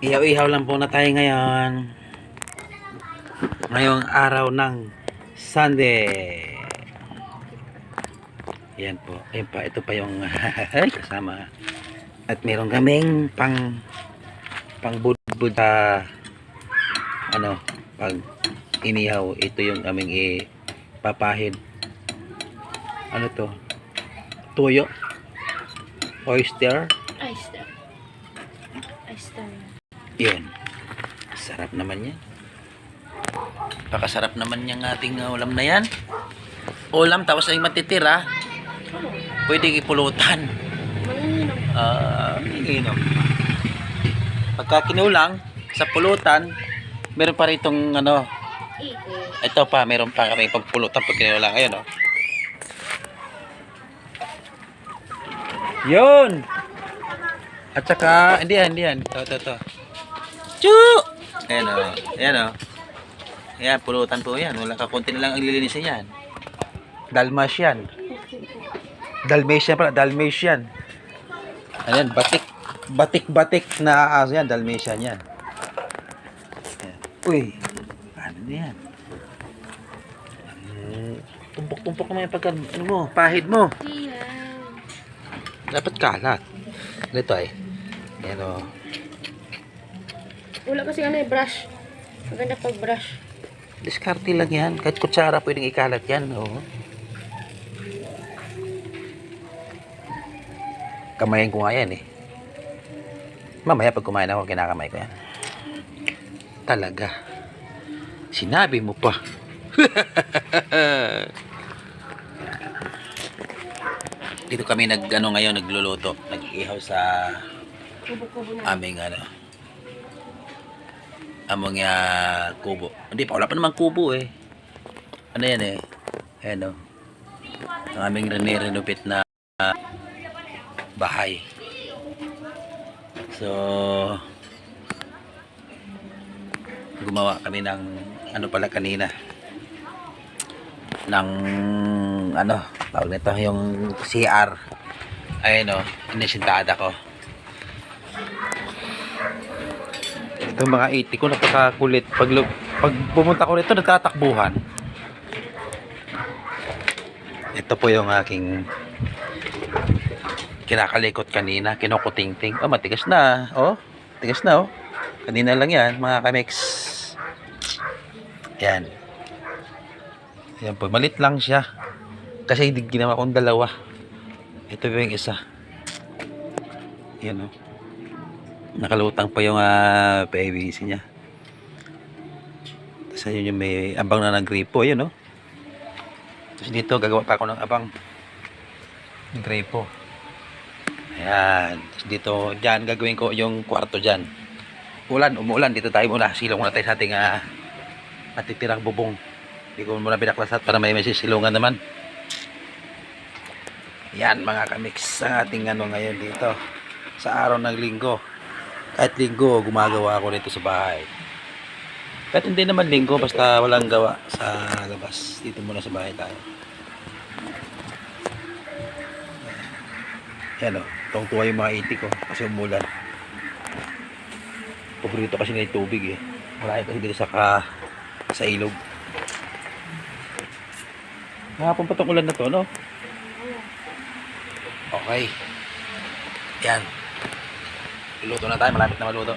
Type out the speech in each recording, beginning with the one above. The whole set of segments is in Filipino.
Ihaw-ihaw lang po na tayo ngayon. Ngayong araw ng Sunday. Yan po. Ayun pa. Ito pa yung kasama. At meron kaming pang pang budbud sa ano pag inihaw. Ito yung aming ipapahid. Ano to? Tuyo? Oyster? Oyster. Oyster. Yun. Sarap naman yan. Pakasarap naman yung ating uh, ulam na yan. Ulam tapos ay matitira. Pwede ipulutan. Manginginom ka. Ah, uh, Pagka kinulang sa pulutan, meron pa ritong ano, ito pa, meron pa kami pagpulutan pag kinulang. Ayun, oh. Yun! At saka, hindi yan, hindi yan. Ito, ito, ito. Chu! Ayan, oh. Ayan, oh. Ayan, pulutan po yan. Wala ka, konti na lang ang lilinisin yan. Dalmatian. Dalmatian pala, Dalmatian. Ayan, batik. Batik-batik na aso yan, Dalmatian yan. Ayan. Uy, ano na yan? Mm, Tumpok-tumpok naman yung pagka, ano mo, pahid mo. Dapat kalat. Ganito ay. Ayan o. Wala kasi ano eh, brush. Maganda pag brush. Diskarte lang yan. Kahit kutsara pwedeng ikalat yan. Oo. Kamayin ko nga yan eh. Mamaya pag kumain ako, kinakamay ko yan. Talaga. Sinabi mo pa. Dito kami nag ano ngayon nagluluto, nag-ihaw sa Kubo-kubo na. aming ano among uh, kubo. Hindi pa, wala pa naman kubo eh. Ano yan eh? Ayan o. Ang aming rene-renovate na ah, bahay. So, gumawa kami ng ano pala kanina ng ano tawag nito yung CR ayun o inisintada ko ito mga 80 ko napakakulit pag, pag pumunta ko rito nagtatakbuhan. Ito po yung aking kinakalikot kanina kinukutingting. Oh matigas na. Oh tigas na oh. Kanina lang yan mga kamix. Yan. Yan po malit lang siya. Kasi hindi ginawa kong dalawa. Ito yung isa. Yan oh nakalutang pa yung uh, PVC niya. Tapos ayun yung may abang na ng gripo yun oh tapos dito gagawa pa ako ng abang. Ng gripo ayan. Tapos dito dyan gagawin ko yung kwarto dyan. Ulan umuulan. Dito tayo muna. Silong muna tayo sa ating uh, natitirang bubong. Hindi ko muna binaklasat para may masisilungan naman. Yan mga kamix ang ating ano ngayon dito. Sa araw ng linggo kahit linggo gumagawa ako dito sa bahay. Kahit hindi naman linggo basta walang gawa sa labas. Dito muna sa bahay tayo. Yan o tong tuwa yung mga iti ko kasi umulan. Paborito kasi nila yung tubig eh. Wala kasi dito sa ka, sa ilog. Mahapon pa ulan na to, no? Okay. Yan. Luto na tayo. Malapit na maluto.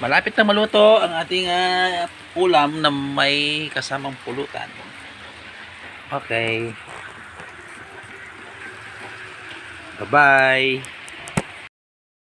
Malapit na maluto ang ating ah, ulam na may kasamang pulutan. Okay. Bye-bye.